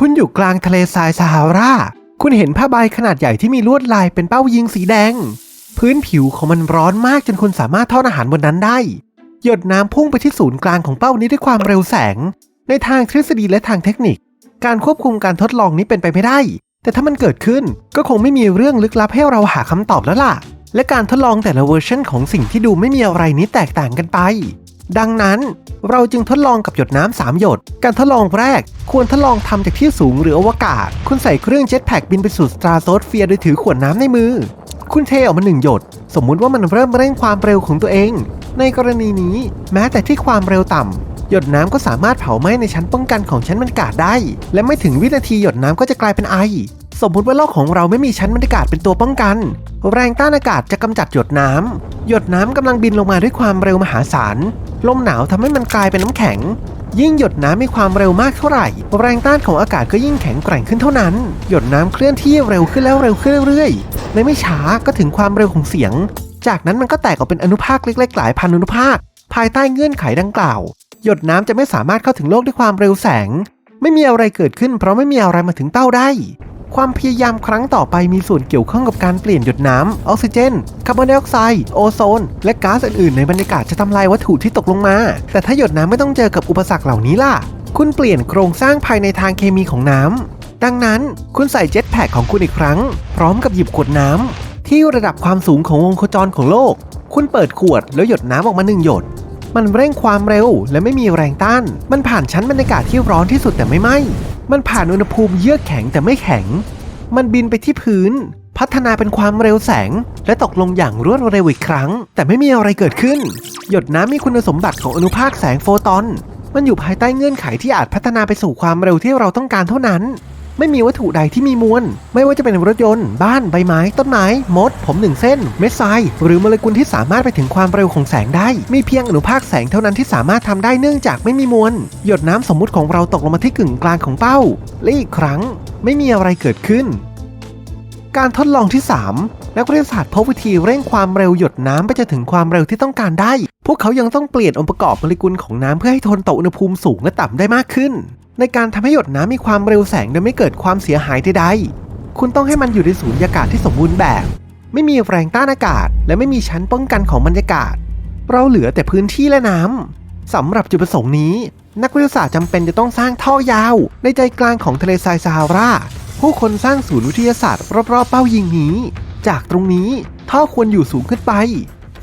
คุณอยู่กลางทะเลทรายซาฮารา คุณเห็นผ้าใบขนาดใหญ่ที่มีลวดลายเป็นเป้ายิงสีแดง พื้นผิวของมันร้อนมากจนคุณสามารถทอดอาหารบนนั้นได้ หยดน้ำพุ่งไปที่ศูนย์กลางของเป้านี้ด้วยความเร็วแสง ในทางทฤษฎีและทางเทคนิค การควบคุมการทดลองนี้เป็นไปไม่ได้ แต่ถ้ามันเกิดขึ้นก็คงไม่มีเรื่องลึกลับให้เราหาคำตอบแล้วล่ะ และการทดลองแต่ละเวอร์ชันของสิ่งที่ดูไม่มีอะไรนี้แตกต่างกันไป ดังนั้นเราจึงทดลองกับหยดน้ำสามหยด การทดลองแรกควรทดลองทำจากที่สูงหรืออวกาศ คุณใส่เครื่องเจ็ตแพ็กบินไปสู่สตราโซเฟียร์โดยถือขวดน้ำในมือ คุณเทออกมาหนึ่งหยด สมมุติว่ามันเริ่มเร่งความเร็วของตัวเอง ในกรณีนี้แม้แต่ที่ความเร็วต่ำหยดน้ำก็สามารถเผาไหม้ในชั้นป้องกันของชั้นบรรยากาศได้ และไม่ถึงวินาทีหยดน้ำก็จะกลายเป็นไอ สมมุติว่าโลกของเราไม่มีชั้นบรรยากาศเป็นตัวป้องกัน แรงต้านอากาศจะกำจัดหยดน้ำหยดน้ำกำลังบินลงมาด้วยความเร็วมหาศาล ลมหนาวทำให้มันกลายเป็นน้ำแข็ง ยิ่งหยดน้ำมีความเร็วมากเท่าไหร่ แรงต้านของอากาศก็ยิ่งแข็งแกร่งขึ้นเท่านั้น หยดน้ำเคลื่อนที่เร็วขึ้นแล้วเร็วขึ้นเรื่อยๆและไม่ช้าก็ถึงความเร็วของเสียง จากนั้นมันก็แตกออกเป็นอนุภาคเล็กๆ หลายพันอนุภาค ภายใต้เงื่อนไขดังกล่าว หยดน้ำจะไม่สามารถเข้าถึงโลกด้วยความเร็วแสง ไม่มีอะไรเกิดขึ้น เพราะไม่มีอะไรมาถึงเต้าได้ ความพยายามครั้งต่อไปมีส่วนเกี่ยวข้องกับการเปลี่ยนหยดน้ำออกซิเจนคาร์บอนไดออกไซด์โอโซน และก๊าซอื่นๆในบรรยากาศจะทำลายวัตถุที่ตกลงมา แต่ถ้าหยดน้ำไม่ต้องเจอกับอุปสรรคเหล่านี้ล่ะ คุณเปลี่ยนโครงสร้างภายในทางเคมีของน้ำดังนั้นคุณใส่เจ็ตแพ็กของคุณอีกครั้ง พร้อมกับหยิบขวดน้ำที่ระดับความสูงของวงโคจรของโลก คุณเปิดขวดแล้วหยดน้ำออกมาหนึ่งหยดมันเร่งความเร็วและไม่มีแรงต้าน มันผ่านชั้นบรรยากาศที่ร้อนที่สุดแต่ไม่ไหม้ มันผ่านอุณหภูมิเยือกแข็งแต่ไม่แข็ง มันบินไปที่พื้น พัฒนาเป็นความเร็วแสง และตกลงอย่างรวดเร็วอีกครั้ง แต่ไม่มีอะไรเกิดขึ้น หยดน้ำมีคุณสมบัติของอนุภาคแสงโฟตอน มันอยู่ภายใต้เงื่อนไขที่อาจพัฒนาไปสู่ความเร็วที่เราต้องการเท่านั้น ไม่มีวัตถุใดที่มีมวล ไม่ว่าจะเป็นรถยนต์ บ้านใบไม้ ต้นไม้ มด ผมหนึ่งเส้น เม็ดทราย หรือโมเลกุลที่สามารถไปถึงความเร็วของแสงได้ มีเพียงอนุภาคแสงเท่านั้นที่สามารถทำได้เนื่องจากไม่มีมวล หยดน้ำสมมุติของเราตกลงมาที่กึ่งกลางของเป้า และอีกครั้งไม่มีอะไรเกิดขึ้น การทดลองที่ 3 นักวิทยาศาสตร์พบวิธีเร่งความเร็วหยดน้ำไปจนถึงความเร็วที่ต้องการได้ พวกเขายังต้องเปลี่ยนองค์ประกอบโมเลกุลของน้ำเพื่อให้ทนต่ออุณหภูมิสูงและต่ำได้มากขึ้น ในการทำให้หยดน้ำมีความเร็วแสงโดยไม่เกิดความเสียหายใดๆ คุณต้องให้มันอยู่ในสูญญากาศที่สมบูรณ์แบบ ไม่มีแรงต้านอากาศ และไม่มีชั้นป้องกันของบรรยากาศ เราเหลือแต่พื้นที่และน้ำสำหรับจุดประสงค์นี้ นักวิทยาศาสตร์จำเป็นจะต้องสร้างท่อยาว ในใจกลางของทะเลทรายซาฮารา ผู้คนสร้างศูนย์วิทยาศาสตร์รอบๆเป้ายิงนี้ จากตรงนี้ท่อควรอยู่สูงขึ้นไป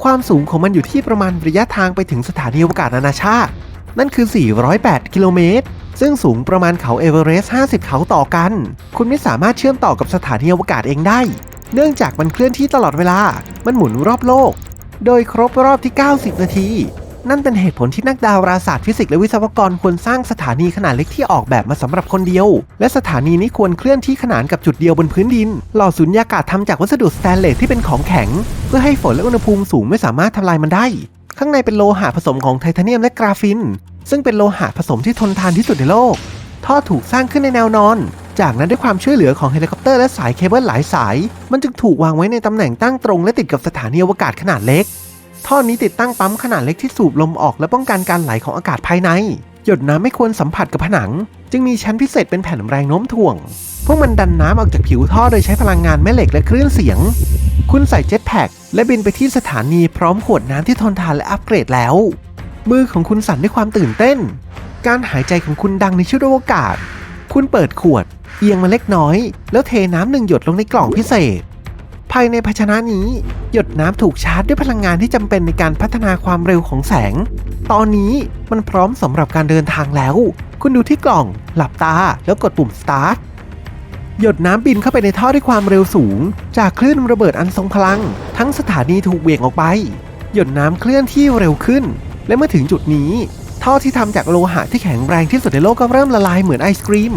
ความสูงของมันอยู่ที่ประมาณระยะทางไปถึงสถานีอวกาศนานาชาติ นั่นคือ 408 กิโลเมตร ซึ่งสูงประมาณเขาเอเวอเรสต์ 50 เขาต่อกัน คุณไม่สามารถเชื่อมต่อกับสถานีอวกาศเองได้ เนื่องจากมันเคลื่อนที่ตลอดเวลา มันหมุนรอบโลก โดยครบรอบที่ 90 นาที นั่นเป็นเหตุผลที่นักดาราศาสตร์ฟิสิกส์และวิศวกรควรสร้างสถานีขนาดเล็กที่ออกแบบมาสำหรับคนเดียว และสถานีนี้ควรเคลื่อนที่ขนานกับจุดเดียวบนพื้นดิน หล่อสุญญากาศทำจากวัสดุสแตนเลสที่เป็นของแข็ง เพื่อให้ฝนและอุณหภูมิสูงไม่สามารถทำลายมันได้ ข้างในเป็นโลหะผสมของไทเทเนียมและกราฟิน ซึ่งเป็นโลหะผสมที่ทนทานที่สุดในโลก ท่อถูกสร้างขึ้นในแนวนอน จากนั้นด้วยความช่วยเหลือของเฮลิคอปเตอร์และสายเคเบิลหลายสาย มันจึงถูกวางไว้ในตำแหน่งตั้งตรงและติดกับสถานีอวกาศขนาดเล็ก ท่อนี้ติดตั้งปั๊มขนาดเล็กที่สูบลมออกและป้องกันการไหลของอากาศภายใน หยดน้ำไม่ควรสัมผัสกับผนัง จึงมีชั้นพิเศษเป็นแผ่นแรงโน้มถ่วง พวกมันดันน้ำออกจากผิวท่อโดยใช้พลังงานแม่เหล็กและคลื่นเสียง คุณใส่เจ็ตแพ็กและบินไปที่สถานีพร้อมขวดน้ำที่ทนทานและอัปเกรดแล้ว มือของคุณสั่นด้วยความตื่นเต้น การหายใจของคุณดังในชุดอวกาศ คุณเปิดขวด เอียงมาเล็กน้อย แล้วเทน้ำหนึ่งหยดลงในกล่องพิเศษ ภายในภาชนะนี้ หยดน้ำถูกชาร์จด้วยพลังงานที่จำเป็นในการพัฒนาความเร็วของแสง ตอนนี้มันพร้อมสำหรับการเดินทางแล้ว คุณดูที่กล่อง หลับตาแล้วกดปุ่ม start หยดน้ำบินเข้าไปในท่อด้วยความเร็วสูง จากคลื่นระเบิดอันทรงพลัง ทั้งสถานีถูกเหวี่ยงออกไป หยดน้ำเคลื่อนที่เร็วขึ้น และเมื่อถึงจุดนี้ ท่อที่ทำจากโลหะที่แข็งแรงที่สุดในโลกก็เริ่มละลายเหมือนไอศครีม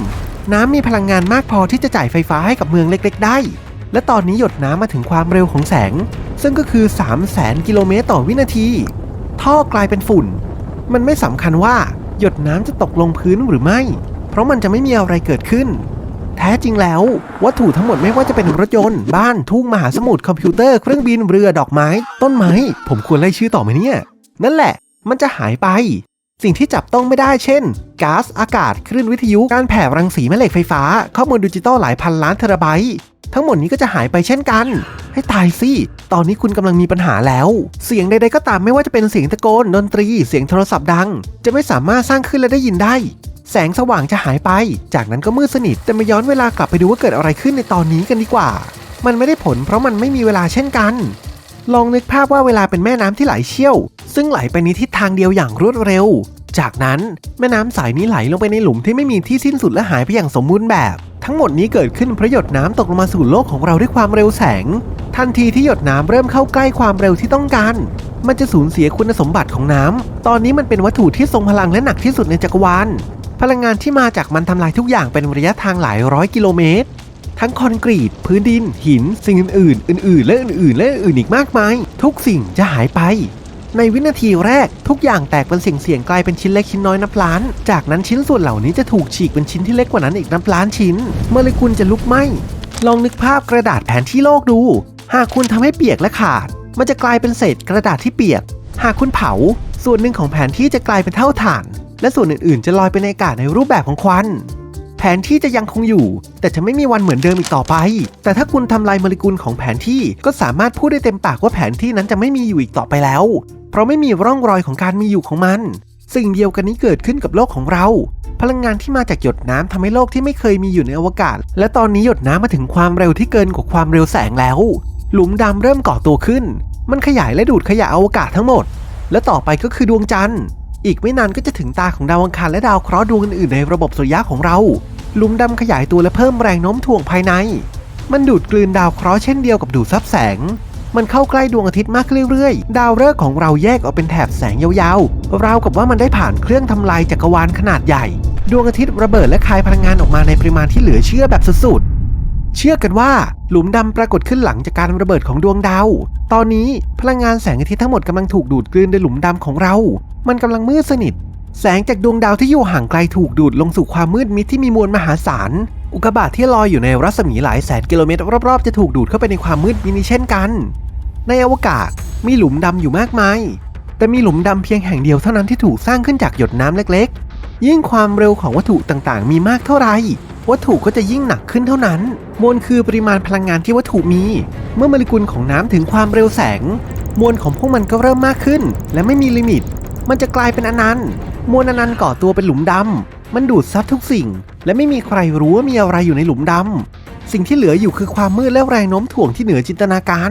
น้ำมีพลังงานมากพอที่จะจ่ายไฟฟ้าให้กับเมืองเล็ก ๆ ได้ และตอนนี้หยดน้ำมาถึงความเร็วของแสง ซึ่งก็คือ 3 0 0แสนกิโลเมตรต่อวินาที ท่อกลายเป็นฝุ่น มันไม่สำคัญว่าหยดน้ำจะตกลงพื้นหรือไม่ เพราะมันจะไม่มีอะไรเกิดขึ้น แท้จริงแล้ว วัตถุทั้งหมดไม่ว่าจะเป็นรถยนต์ บ้านทุ่งมหาสมุทรคอมพิวเตอร์เครื่องบินเรือดอกไม้ ต้นไม้ ผมควรไล่ชื่อต่อไหมเนี่ย นั่นแหละ มันจะหายไป สิ่งที่จับต้องไม่ได้เช่นก๊าซอากาศคลื่นวิทยุการแผ่รังสีแม่เหล็กไฟฟ้า ข้อมูลดิจิตอลหลายพันล้านเทราไบต์ทั้งหมดนี้ก็จะหายไปเช่นกัน ให้ตายสิ ตอนนี้คุณกำลังมีปัญหาแล้ว เสียงใดๆก็ตามไม่ว่าจะเป็นเสียงตะโกน ดนตรี เสียงโทรศัพท์ดัง จะไม่สามารถสร้างขึ้นและได้ยินได้ แสงสว่างจะหายไป จากนั้นก็มืดสนิท แต่มาย้อนเวลากลับไปดูว่าเกิดอะไรขึ้นในตอนนี้กันดีกว่า มันไม่ได้ผลเพราะมันไม่มีเวลาเช่นกัน ลองนึกภาพว่าเวลาเป็นแม่น้ำที่ไหลเชี่ยว ซึ่งไหลไปในทิศทางเดียวอย่างรวดเร็ว จากนั้นแม่น้ำสายนี้ไหลลงไปในหลุมที่ไม่มีที่สิ้นสุดและหายไปอย่างสมบูรณ์แบบ ทั้งหมดนี้เกิดขึ้นเพราะหยดน้ำตกลงมาสู่โลกของเราด้วยความเร็วแสง ทันทีที่หยดน้ำเริ่มเข้าใกล้ความเร็วที่ต้องการมันจะสูญเสียคุณสมบัติของน้ำตอนนี้มันเป็นวัตถุที่ทรงพลังและหนักที่สุดในจักรวาล พลังงานที่มาจากมันทำลายทุกอย่างเป็นระยะทางหลายร้อยกิโลเมตร ทั้งคอนกรีต พื้นดิน หิน สิ่งอื่น ๆ อื่น ๆ และอื่น ๆ และอื่นอีกมากมาย ทุกสิ่งจะหายไป ในวินาทีแรกทุกอย่างแตกเป็นเสี่ยงๆกลายเป็นชิ้นเล็กชิ้นน้อยนับล้าน จากนั้นชิ้นส่วนเหล่านี้จะถูกฉีกเป็นชิ้นที่เล็กกว่านั้นอีกนับล้านชิ้นโมเลกุลจะลุกไหมลองนึกภาพกระดาษแผนที่โลกดู หากคุณทำให้เปียกและขาด มันจะกลายเป็นเศษกระดาษที่เปียก หากคุณเผา ส่วนหนึ่งของแผนที่จะกลายเป็นเท่าฐาน และส่วนอื่นๆ จะลอยไปในอากาศในรูปแบบของควันแผนที่จะยังคงอยู่ แต่จะไม่มีวันเหมือนเดิมอีกต่อไป แต่ถ้าคุณทำลายโมเลกุลของแผนที่ก็สามารถพูดได้เต็มปากว่าแผนที่นั้นจะไม่มีอยู่อีกต่อไปแล้ว เพราะไม่มีร่องรอยของการมีอยู่ของมัน สิ่งเดียวกันนี้เกิดขึ้นกับโลกของเรา พลังงานที่มาจากหยดน้ำทำให้โลกที่ไม่เคยมีอยู่ในอวกาศ และตอนนี้หยดน้ำมาถึงความเร็วที่เกินกว่าความเร็วแสงแล้ว หลุมดำเริ่มก่อตัวขึ้น มันขยายและดูดขยะอวกาศทั้งหมด และต่อไปก็คือดวงจันทร์ อีกไม่นานก็จะถึงตาของดาวอังคารและดาวเคราะห์ดวงอื่นๆในระบบสุริยะของเราหลุมดำขยายตัวและเพิ่มแรงโน้มถ่วงภายใน มันดูดกลืนดาวเคราะห์เช่นเดียวกับดูดซับแสง มันเข้าใกล้ดวงอาทิตย์มากขึ้นเรื่อยๆ ดาวฤกษ์ของเราแยกออกเป็นแถบแสงยาวๆ ราวกับว่ามันได้ผ่านเครื่องทำลายจักรวาลขนาดใหญ่ ดวงอาทิตย์ระเบิดและคายพลังงานออกมาในปริมาณที่เหลือเชื่อแบบสุดๆ เชื่อกันว่าหลุมดำปรากฏขึ้นหลังจากการระเบิดของดวงดาว ตอนนี้พลังงานแสงอาทิตย์ทั้งหมดกำลังถูกดูดกลืนโดยหลุมดำของเรา มันกำลังมืดสนิท แสงจากดวงดาวที่อยู่ห่างไกลถูกดูดลงสู่ความมืดมิดที่มีมวลมหาศาล อุกกาบาตที่ลอยอยู่ในรัศมีหลายแสนกิโลเมตรรอบๆจะถูกดูดเข้าไปในความมืดมิดนี้เช่นกัน ในอวกาศมีหลุมดำอยู่มากมาย แต่มีหลุมดำเพียงแห่งเดียวเท่านั้นที่ถูกสร้างขึ้นจากหยดน้ำเล็ก ๆ ยิ่งความเร็วของวัตถุต่างๆ มีมากเท่าไหร่ วัตถุก็จะยิ่งหนักขึ้นเท่านั้น มวลคือปริมาณพลังงานที่วัตถุมี เมื่อโมเลกุลของน้ำถึงความเร็วแสง มวลของพวกมันก็เริ่มมากขึ้น และไม่มีลิมิต มันจะกลายเป็นอนันต์มวลอนันต์ก่อตัวเป็นหลุมดำมันดูดซับทุกสิ่ง และไม่มีใครรู้ว่ามีอะไรอยู่ในหลุมดำสิ่งที่เหลืออยู่คือความมืดและแรงโน้มถ่วงที่เหนือจินตนาการ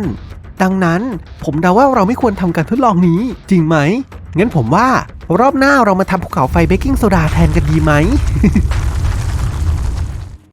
ดังนั้นผมเดาว่าเราไม่ควรทำการทดลองนี้ จริงไหมงั้นผมว่ารอบหน้าเรามาทำภูเขาไฟเบกกิ้งโซดาแทนกันดีไหม